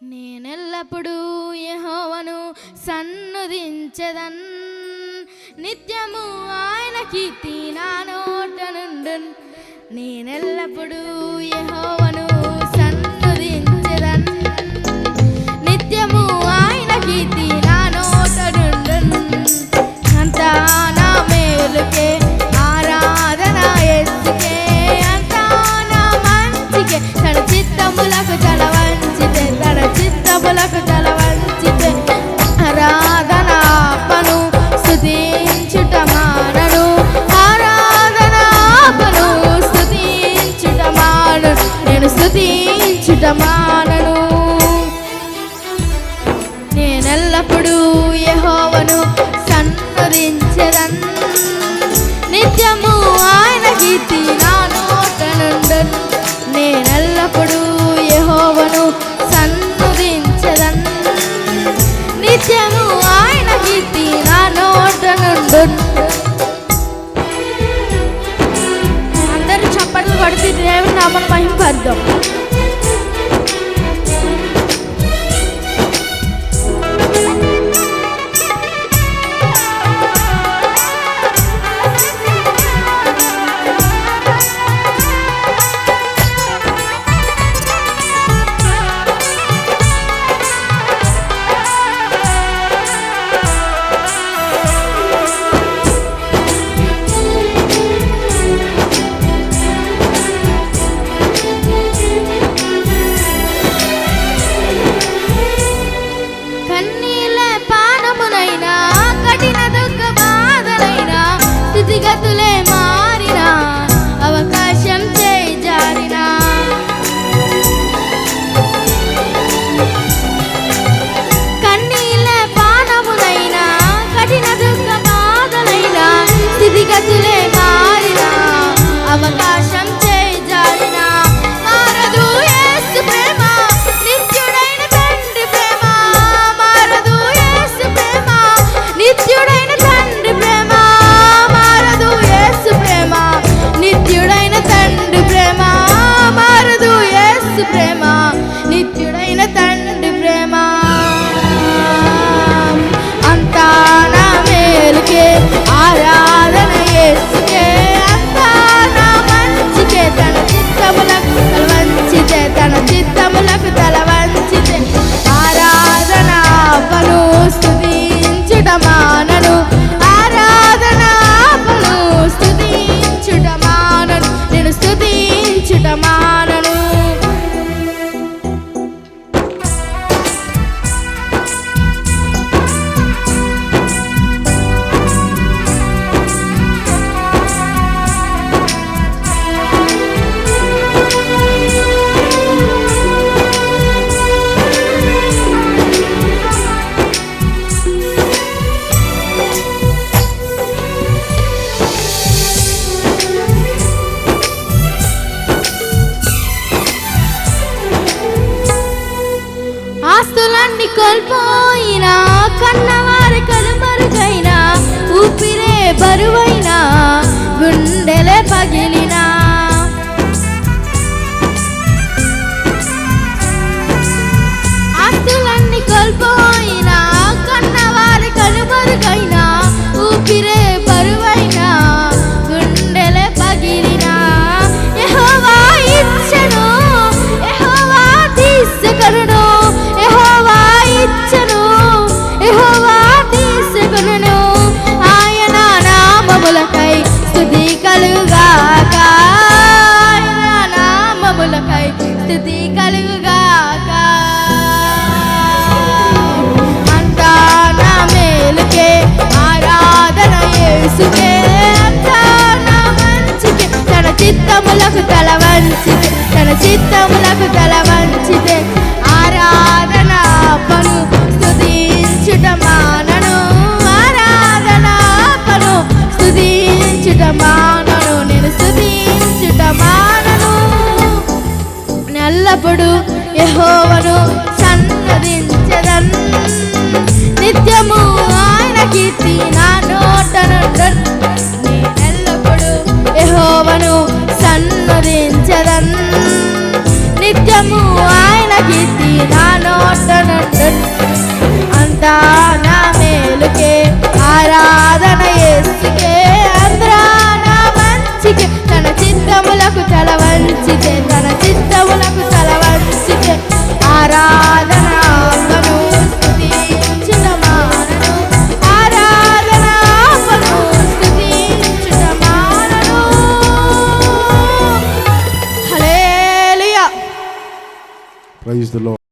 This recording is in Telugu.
నేనెల్లప్పుడూ యహోవను సన్నుదించదన్. నిత్యము ఆయన కీర్తి నా నోట నుండు నేనెల్లప్పుడూ యహోవను సన్నుదించదన్. నిత్యము ఆయన కీర్తి నా నోట అంతా మేలుకే ఆరాధన ఎత్తుకే అంతా మంచికే. తన చిత్తములకు చాలా la Selamat main bandok. కోల్పోయినా కన్నవారి కనుమరుగైనా ఊపిరే బరువైనా గుండెలే పగిలి మనకు గల మంచిదే ఆరాధన పను స్థుతించుట మానను ఆరాధన పను స్థుతించుట మానను నేను స్థుతించుట మానను ఎల్లప్పుడూ యహోవను సన్నదించదన్న మానను ఆరాధన ఆపను స్తుతించుట మానను హల్లెలూయా. Praise the